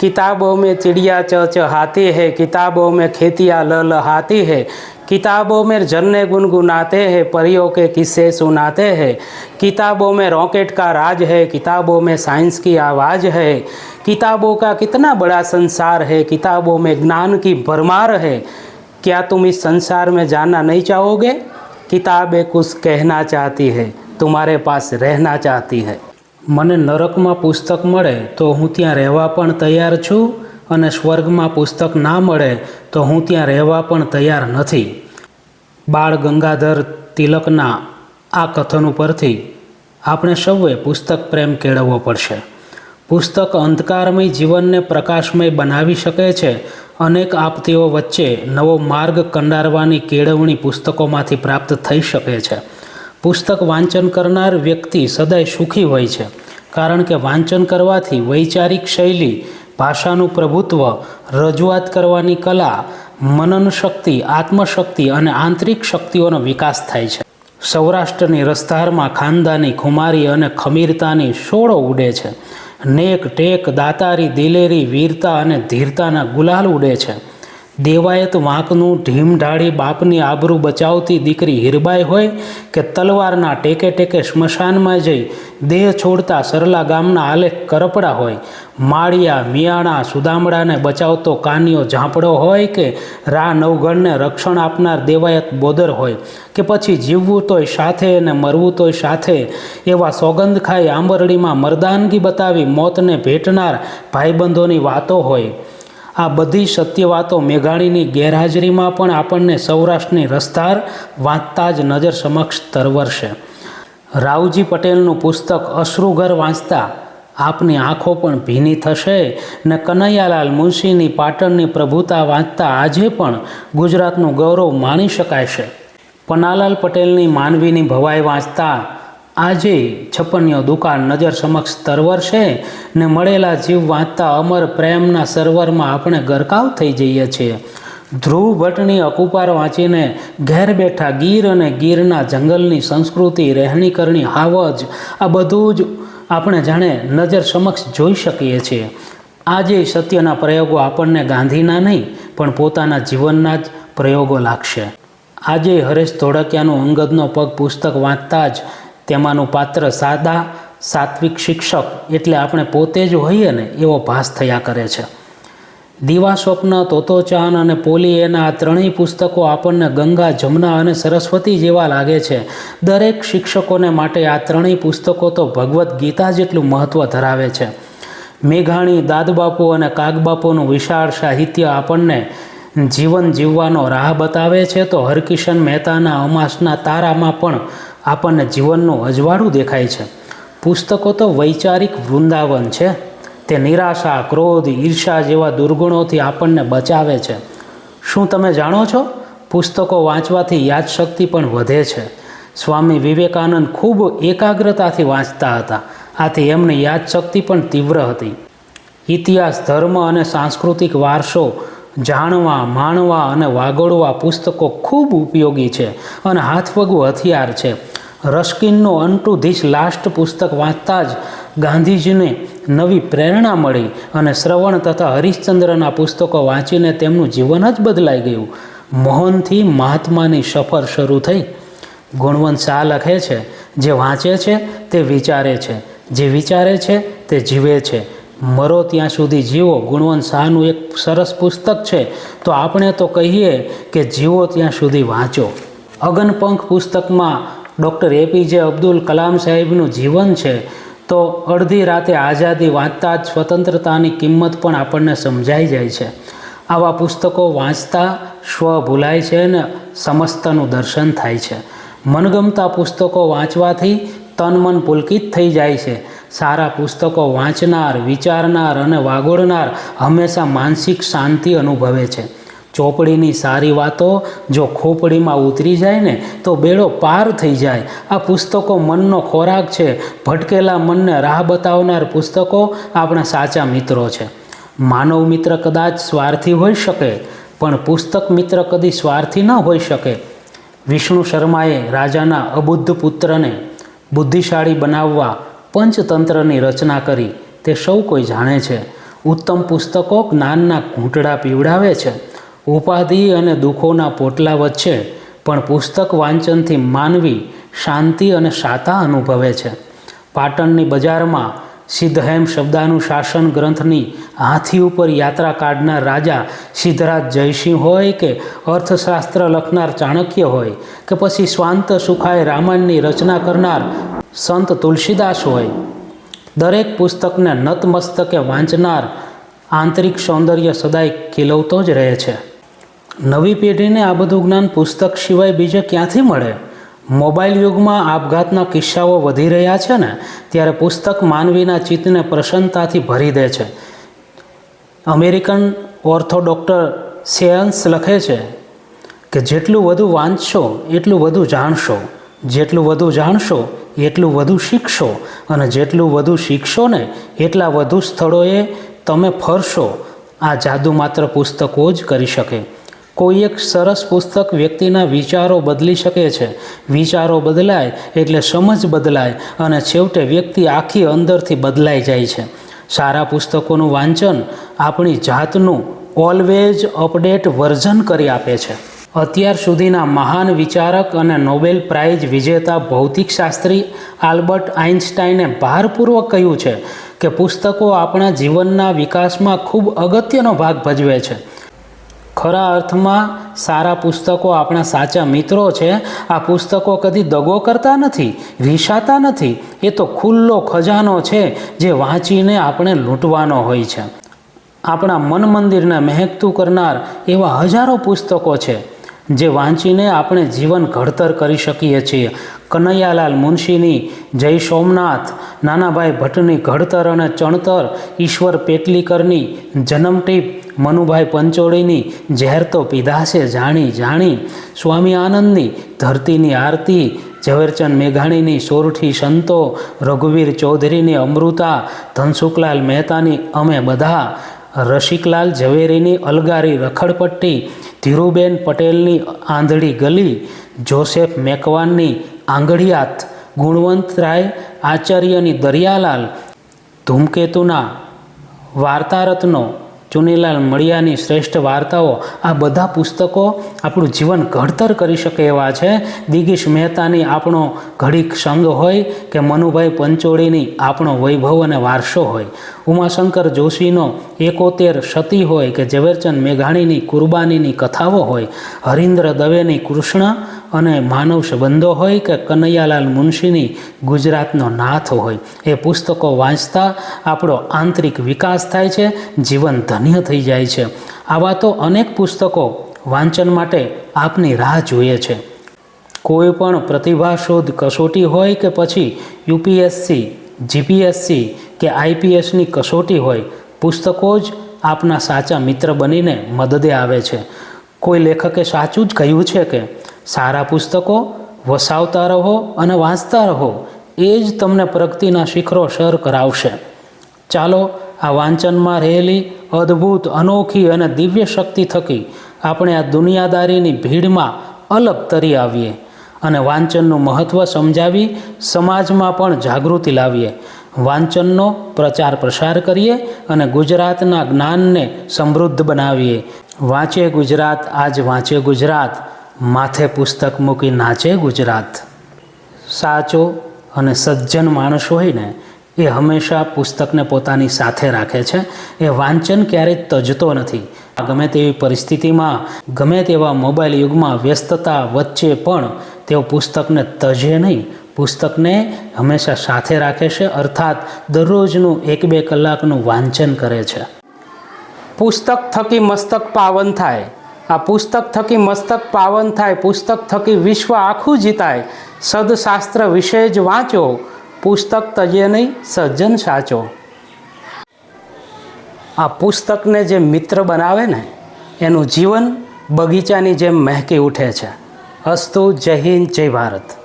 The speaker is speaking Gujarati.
किताबों में चिड़िया च चहाती है, किताबों में खेतियाँ ल लहाती है। किताबों में झरने गुनगुनाते हैं, परियों के किस्से सुनाते हैं। किताबों में रॉकेट का राज है, किताबों में साइंस की आवाज़ है। किताबों का कितना बड़ा संसार है, किताबों में ज्ञान की भरमार है। क्या तुम इस संसार में जाना नहीं चाहोगे? किताबें कुछ कहना चाहती है, तुम्हारे पास रहना चाहती है। મને નરકમાં પુસ્તક મળે તો હું ત્યાં રહેવા પણ તૈયાર છું અને સ્વર્ગમાં પુસ્તક ના મળે તો હું ત્યાં રહેવા પણ તૈયાર નથી. બાળ ગંગાધર તિલકના આ કથન ઉપરથી આપણે સૌએ પુસ્તક પ્રેમ કેળવવો પડશે. પુસ્તક અંધકારમય જીવનને પ્રકાશમય બનાવી શકે છે. અનેક આપતીઓ વચ્ચે નવો માર્ગ કંડારવાની કેળવણી પુસ્તકોમાંથી પ્રાપ્ત થઈ શકે છે. પુસ્તક વાંચન કરનાર વ્યક્તિ સદાય સુખી હોય છે. કારણ કે વાંચન કરવાથી વૈચારિક શૈલી, ભાષાનું પ્રભુત્વ, રજૂઆત કરવાની કલા, મનન શક્તિ, આત્મશક્તિ અને આંતરિક શક્તિઓનો વિકાસ થાય છે. સૌરાષ્ટ્રની રસધારમાં ખાનદાની ખુમારી અને ખમીરતાની સોળો ઉડે છે. નેક ટેક, દાતારી, દિલેરી, વીરતા અને ધીરતાના ગુલાલ ઉડે છે. દેવાયત વાંકનું ઢીમ ઢાળી બાપની આબરૂ બચાવતી દીકરી હીરબાઈ હોય કે તલવારના ટેકે ટેકે સ્મશાનમાં જઈ દેહ છોડતા સરલા ગામના આલેખ કરપડા હોય. માળિયા, મિયાણા, સુદામડાને બચાવતો કાનિયો ઝાંપડો હોય કે રા નવગણને રક્ષણ આપનાર દેવાયત બોદર હોય કે પછી જીવવું તોય સાથે અને મરવું તોય સાથે એવા સોગંદ ખાઈ આંબરડીમાં મરદાનગી બતાવી મોતને ભેટનાર ભાઈબંધોની વાતો હોય. આ બધી સત્ય વાતો મેઘાણીની ગેરહાજરીમાં પણ આપણને સૌરાષ્ટ્રની રસ્તાર વાંચતા જ નજર સમક્ષ તરવરશે. રાવજી પટેલનું પુસ્તક અશ્રુઘર વાંચતા આપની આંખો પણ ભીની થશે ને કનૈયાલાલ મુનશીની પાટણની પ્રભુતા વાંચતા આજે પણ ગુજરાતનું ગૌરવ માણી શકાય છે. પન્નાલાલ પટેલની માનવીની ભવાઈ વાંચતા આજે છપ્પનિયો દુકાળ નજર સમક્ષ તરવર છે ને મળેલા જીવ વાંચતા અમર પ્રેમના સર્વરમાં આપણે ગરકાવ થઈ જઈએ છીએ. ધ્રુવ ભટ્ટની અકુપાર વાંચીને ઘેર બેઠા ગીર અને ગીરના જંગલની સંસ્કૃતિ રહેણી કરણી હાવજ, આ બધું જ આપણે જાણે નજર સમક્ષ જોઈ શકીએ છીએ. આજે સત્યના પ્રયોગો આપણને ગાંધીના નહીં, પણ પોતાના જીવનના જ પ્રયોગો લાગશે. આજે હરેશ ધોળકિયાનું અંગદનો પગ પુસ્તક વાંચતા જ તેમાંનું પાત્ર સાદા સાત્વિક શિક્ષક એટલે આપણે પોતે જ હોઈએ ને એવો ભાસ થયા કરે છે. દીવા સ્વપ્ન, તોતોચાન અને પોલી એના આ ત્રણેય પુસ્તકો આપણને ગંગા, જમના અને સરસ્વતી જેવા લાગે છે. દરેક શિક્ષકોને માટે આ ત્રણેય પુસ્તકો તો ભગવદ્ ગીતા જેટલું મહત્ત્વ ધરાવે છે. મેઘાણી, દાદબાપુ અને કાગબાપુનું વિશાળ સાહિત્ય આપણને જીવન જીવવાનો રાહ બતાવે છે તો હરકિશન મહેતાના અમાસના તારામાં પણ આપણને જીવનનું અજવાળું દેખાય છે. પુસ્તકો તો વૈચારિક વૃંદાવન છે. તે નિરાશા, ક્રોધ ઈર્ષા જેવા દુર્ગુણોથી આપણને બચાવે છે. શું તમે જાણો છો? પુસ્તકો વાંચવાથી યાદશક્તિ પણ વધે છે. સ્વામી વિવેકાનંદ ખૂબ એકાગ્રતાથી વાંચતા હતા. આથી એમની યાદશક્તિ પણ તીવ્ર હતી. ઇતિહાસ, ધર્મ અને સાંસ્કૃતિક વારસો જાણવા, માણવા અને વાગોળવા પુસ્તકો ખૂબ ઉપયોગી છે અને હાથવગું હથિયાર છે. રસ્કિનનું અન ટુ ધીસ લાસ્ટ પુસ્તક વાંચતા જ ગાંધીજીને નવી પ્રેરણા મળી અને શ્રવણ તથા હરિશ્ચંદ્રના પુસ્તકો વાંચીને તેમનું જીવન જ બદલાઈ ગયું. મોહનથી મહાત્માની સફર શરૂ થઈ. ગુણવંત શાહ લખે છે, જે વાંચે છે તે વિચારે છે, જે વિચારે છે તે જીવે છે. મરો ત્યાં સુધી જીવો. ગુણવંત શાહનું એક સરસ પુસ્તક છે, તો આપણે તો કહીએ કે જીવો ત્યાં સુધી વાંચો. અગનપંખ પુસ્તકમાં ડૉક્ટર એપીજે અબ્દુલ કલામ સાહેબનું જીવન છે, તો અડધી રાતે આઝાદી વાંચતા જ સ્વતંત્રતાની કિંમત પણ આપણને સમજાઈ જાય છે. આવા પુસ્તકો વાંચતા સ્વ ભૂલાય છે અને સમસ્તનું દર્શન થાય છે. મનગમતા પુસ્તકો વાંચવાથી તન મન પુલકિત થઈ જાય છે. સારા પુસ્તકો વાંચનાર, વિચારનાર અને વાગોળનાર હંમેશા માનસિક શાંતિ અનુભવે છે. ચોપડીની સારી વાતો જો ખોપડીમાં ઉતરી જાય ને તો બેડો પાર થઈ જાય. આ પુસ્તકો મનનો ખોરાક છે. ભટકેલા મનને રાહ બતાવનાર પુસ્તકો આપણા સાચા મિત્રો છે. માનવ મિત્ર કદાચ સ્વાર્થી હોઈ શકે, પણ પુસ્તક મિત્ર કદી સ્વાર્થી ન હોઈ શકે. વિષ્ણુ શર્માએ રાજાના અબુદ્ધ પુત્રને બુદ્ધિશાળી બનાવવા પંચતંત્રની રચના કરી. તે સૌ કોઈ જાણે છે. ઉત્તમ પુસ્તકો જ્ઞાનના ઘૂંટડા પીવડાવે છે. ઉપાધિ અને દુઃખોના પોટલા વચ્ચે પણ પુસ્તક વાંચનથી માનવી શાંતિ અને શાતા અનુભવે છે. પાટણની બજારમાં સિદ્ધહેમ શબ્દાનુશાસન ગ્રંથની હાથી ઉપર યાત્રા કાઢનાર રાજા સિદ્ધરાજ જયસિંહ હોય કે અર્થશાસ્ત્ર લખનાર ચાણક્ય હોય કે પછી સ્વાંત સુખાય રામાયણની રચના કરનાર સંત તુલસીદાસ હોય. દરેક પુસ્તકને નતમસ્તકે વાંચનાર આંતરિક સૌંદર્ય સદાય ખીલવતો જ રહે છે. નવી પેઢીને આ બધું જ્ઞાન પુસ્તક સિવાય બીજે ક્યાંથી મળે? મોબાઈલ યુગમાં આપઘાતના કિસ્સાઓ વધી રહ્યા છે ને, ત્યારે પુસ્તક માનવીના ચિત્તને પ્રસન્નતાથી ભરી દે છે. અમેરિકન ઓર્થો ડૉક્ટર સેયન્સ લખે છે કે જેટલું વધુ વાંચશો, એટલું વધુ જાણશો. જેટલું વધુ જાણશો, એટલું વધુ શીખશો. અને જેટલું વધુ શીખશો ને, એટલા વધુ સ્થળોએ તમે ફરશો. આ જાદુ માત્ર પુસ્તકો જ કરી શકે. કોઈ એક સરસ પુસ્તક વ્યક્તિના વિચારો બદલી શકે છે. વિચારો બદલાય એટલે સમજ બદલાય અને છેવટે વ્યક્તિ આખી અંદરથી બદલાઈ જાય છે. સારા પુસ્તકોનું વાંચન આપણી જાતનું ઓલવેઝ અપડેટ વર્ઝન કરી આપે છે. અત્યાર સુધીના મહાન વિચારક અને નોબેલ પ્રાઇઝ વિજેતા ભૌતિકશાસ્ત્રી આલ્બર્ટ આઇન્સ્ટાઈને ભારપૂર્વક કહ્યું છે કે પુસ્તકો આપણા જીવનના વિકાસમાં ખૂબ અગત્યનો ભાગ ભજવે છે. ખરા અર્થમાં સારા પુસ્તકો આપણા સાચા મિત્રો છે. આ પુસ્તકો કદી દગો કરતા નથી વિશાતા નથી. એ તો ખુલ્લો ખજાનો છે જે વાંચીને આપણે લૂંટવાનો હોય છે. આપણા મન મંદિરને મહેકતું કરનાર એવા હજારો પુસ્તકો છે જે વાંચીને આપણે જીવન ઘડતર કરી શકીએ છીએ. કનૈયાલાલ મુનશીની જય સોમનાથ, નાનાભાઈ ભટ્ટની ઘડતર અને ચણતર, ઈશ્વર પેટલીકરની જન્મટીપ મનુભાઈ પંચોળીની ઝેર તો પીધાશે જાણી જાણી, સ્વામી આનંદની ધરતીની આરતી, ઝવેરચંદ મેઘાણીની સોરઠી સંતો, રઘુવીર ચૌધરીની અમૃતા, ધનસુખલાલ મહેતાની અમે બધા, રસિકલાલ ઝવેરીની અલગારી રખડપટ્ટી, ધીરુબેન પટેલની આંધળી ગલી, જોસેફ મેકવાનની આંગળિયાત ગુણવંતરાય, આચાર્યની દરિયાલાલ, ધૂમકેતુના વાર્તારત્નો, ચુનીલાલ મળિયાની શ્રેષ્ઠ વાર્તાઓ, આ બધા પુસ્તકો આપણું જીવન ઘડતર કરી શકે એવા છે. દિગીશ મહેતાની આપણો ઘડીક સંગ હોય કે મનુભાઈ પંચોળીની આપણો વૈભવ અને વારસો હોય. ઉમાશંકર જોશીનો એકોતેર સતી હોય કે ઝવેરચંદ મેઘાણીની કુરબાનીની કથાઓ હોય, હરિન્દ્ર દવેની કૃષ્ણ અને માનવ સંબંધો હોય કે કનૈયાલાલ મુનશીની ગુજરાતનો નાથ હોય. એ પુસ્તકો વાંચતા આપણો આંતરિક વિકાસ થાય છે, જીવન ધન્ય થઈ જાય છે. આવા તો અનેક પુસ્તકો વાંચન માટે આપની રાહ જોઈએ છે. કોઈ પણ પ્રતિભાશોધ કસોટી હોય કે પછી યુપીએસસી જીપીએસસી કે આઈપીએસની કસોટી હોય, પુસ્તકો જ આપના સાચા મિત્ર બનીને મદદે આવે છે. કોઈ લેખકે સાચું જ કહ્યું છે કે, સારા પુસ્તકો વસાવતા રહો અને વાંચતા રહો, એ જ તમને પ્રગતિના શિખરો સર કરાવશે. ચાલો, આ વાંચનમાં રહેલી અદ્ભુત, અનોખી અને દિવ્ય શક્તિ થકી આપણે આ દુનિયાદારીની ભીડમાં અલગ તરી આવીએ અને વાંચનનું મહત્ત્વ સમજાવી, સમાજમાં પણ જાગૃતિ લાવીએ. વાંચનનો પ્રચાર પ્રસાર કરીએ અને ગુજરાતના જ્ઞાનને સમૃદ્ધ બનાવીએ. વાંચે ગુજરાત, આજ વાંચે ગુજરાત. માથે પુસ્તક મૂકી નાચે ગુજરાત. સાચો અને સજ્જન માણસ હોય ને, એ હંમેશા પુસ્તકને પોતાની સાથે રાખે છે. એ વાંચન ક્યારેય તજતો નથી. ગમે તેવી પરિસ્થિતિમાં, ગમે તેવા મોબાઈલ યુગમાં વ્યસ્તતા વચ્ચે પણ તેઓ પુસ્તકને તજે નહીં પુસ્તકને હંમેશા સાથે રાખે છે, અર્થાત દરરોજનું એક બે કલાકનું વાંચન કરે છે. પુસ્તક થકી મસ્તક પાવન થાય. આ પુસ્તક થકી મસ્તક પાવન થાય, પુસ્તક થકી વિશ્વ આખું જીતાય. સદશાસ્ત્ર વિશે જ વાંચો, પુસ્તક તજે નહીં, સજ્જન સાચો. આ પુસ્તકને જે મિત્ર બનાવે ને, એનું જીવન બગીચાની જેમ મહેકી ઉઠે છે. અસ્તુ જય હિન્દ, જય ભારત.